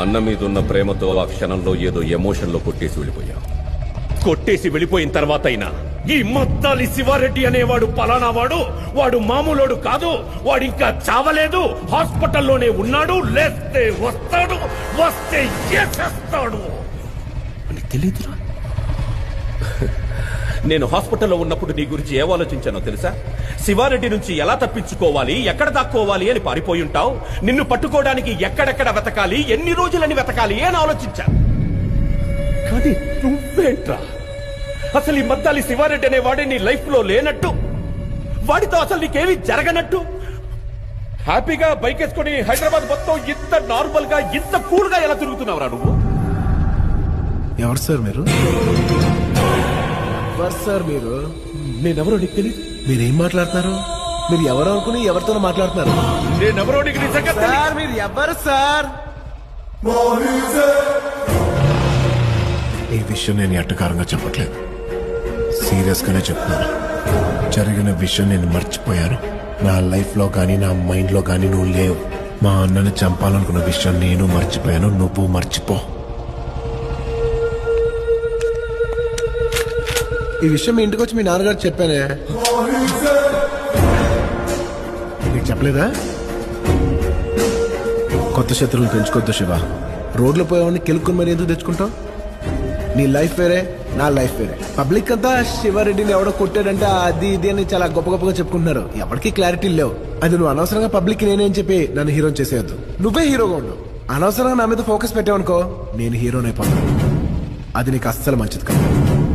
అన్న మీదున్న ప్రేమతో ఆ క్షణంలో ఏదో ఎమోషన్లో కొట్టేసి వెళ్ళిపోయావు కొట్టేసి వెళ్ళిపోయిన తర్వాత అయినా ఈ మత్తాలి శివారెడ్డి అనేవాడు పలానా వాడు వాడు మామూలోడు కాదు వాడు ఇంకా చావలేదు హాస్పిటల్లోనే ఉన్నాడు లేస్తే వస్తాడు వస్తే చేసేస్తాడు. అని తెలీదురా. నేను హాస్పిటల్లో ఉన్నప్పుడు నీ గురించి ఏ ఆలోచించానో తెలుసా? శివారెడ్డి నుంచి ఎలా తప్పించుకోవాలి ఎక్కడ దాక్కోవాలి అని పారిపోయి ఉంటావు? నిన్ను పట్టుకోవడానికి ఎక్కడెక్కడ వెతకాలి ఎన్ని రోజులని వెతకాలి అని ఆలోచించా కానీ నువ్వేంట్రా? అసలు ఈ మద్దాలి శివారెడ్డి అనే వాడే నీ లైఫ్లో లేనట్టు? వాడితో అసలు నీకేమీ జరగనట్టు? హ్యాపీగా బైక్ వేసుకుని హైదరాబాద్ మొత్తం ఇంత నార్మల్గా ఇంత కూల్గా ఎలా తిరుగుతున్నావురా నువ్వు? ఎవరు సార్ మీరు? ఎవరు సార్ మీరు? నేనెవరో నీకు తెలియదు మీరేం మాట్లాడుతున్నారు? మీరు ఎవరు అనుకుని ఎవరితో మాట్లాడుతున్నారు. నేనెవరో నీకు నిజంగా తెలీదు. సార్ మీరు ఎవరు సార్? ఈ విషయం నేను ఎట్టకారంగా చెప్పట్లేదు. సీరియస్ గానే చెప్తున్నాను. జరిగిన విషయం నేను మర్చిపోయాను. నా లైఫ్లో కానీ నా మైండ్లో కానీ నువ్వు లేవు. మా అన్నని చంపాలనుకున్న విషయం నేను మర్చిపోయాను. నువ్వు మర్చిపో. ఈ విషయం మీ ఇంటికి వచ్చి మీ నాన్నగారు చెప్పానే నీకు చెప్పలేదా? కొత్త శత్రువులు పెంచుకోవద్దు శివ. రోడ్లో పోయేవాడిని కెలుక్కుని మరి ఎందుకు తెచ్చుకుంటావు? నీ లైఫ్ వేరే నా లైఫ్ వేరే. పబ్లిక్ అంతా శివారెడ్డిని ఎవడో కొట్టాడంటే అది ఇది అని చాలా గొప్ప గొప్పగా చెప్పుకుంటున్నారు. ఎవరికి క్లారిటీ లేవు. అది నువ్వు అనవసరంగా పబ్లిక్ నేనేం చెప్పి నన్ను హీరో చేసేయద్దు. నువ్వే హీరోగా ఉండు. అనవసరంగా నా మీద ఫోకస్ పెట్టావనుకో నేను హీరోనైపోతాను. అది నీకు అస్సలు మంచిది కాదు.